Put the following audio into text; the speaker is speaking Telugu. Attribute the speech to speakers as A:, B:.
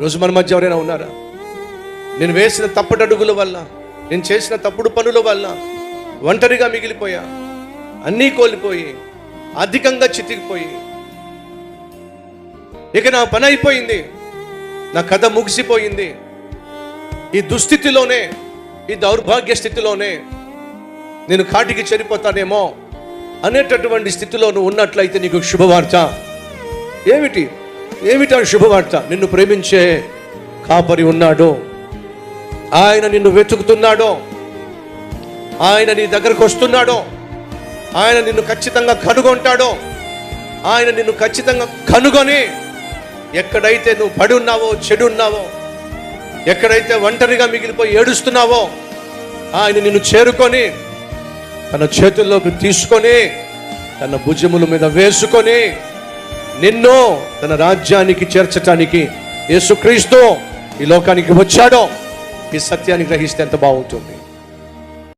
A: రోజు మన మధ్య ఎవరైనా ఉన్నారా? నేను వేసిన తప్పటడుగుల వల్ల నేను చేసిన తప్పుడు పనుల వల్ల ఒంటరిగా మిగిలిపోయా. అన్నీ కోల్పోయి అధికంగా చితికిపోయి. ఇక నా పని అయిపోయింది. నా కథ ముగిసిపోయింది. ఈ దుస్థితిలోనే ఈ దౌర్భాగ్య స్థితిలోనే నేను కాటికి చెడిపోతానేమో అనేటటువంటి స్థితిలో నువ్వు ఉన్నట్లయితే నీకు శుభవార్త. ఏమిటి? ఏమిటా శుభవార్త? నిన్ను ప్రేమించే కాపరి ఉన్నాడు ఆయన నిన్ను వెతుకుతున్నాడో ఆయన నీ దగ్గరకు వస్తున్నాడో ఆయన నిన్ను ఖచ్చితంగా కనుగొంటాడో ఆయన నిన్ను ఖచ్చితంగా కనుగొని ఎక్కడైతే నువ్వు పడి ఉన్నావో చెడు ఉన్నావో ఎక్కడైతే ఒంటరిగా మిగిలిపోయి ఏడుస్తున్నావో ఆయన నిన్ను చేరుకొని తన చేతుల్లోకి తీసుకొని తన భుజముల మీద వేసుకొని నిన్ను తన రాజ్యానికి చేర్చటానికి యేసుక్రీస్తు ఈ లోకానికి వచ్చాడో ఈ సత్యాన్ని గ్రహిస్తే ఎంత బాగుంటుంది.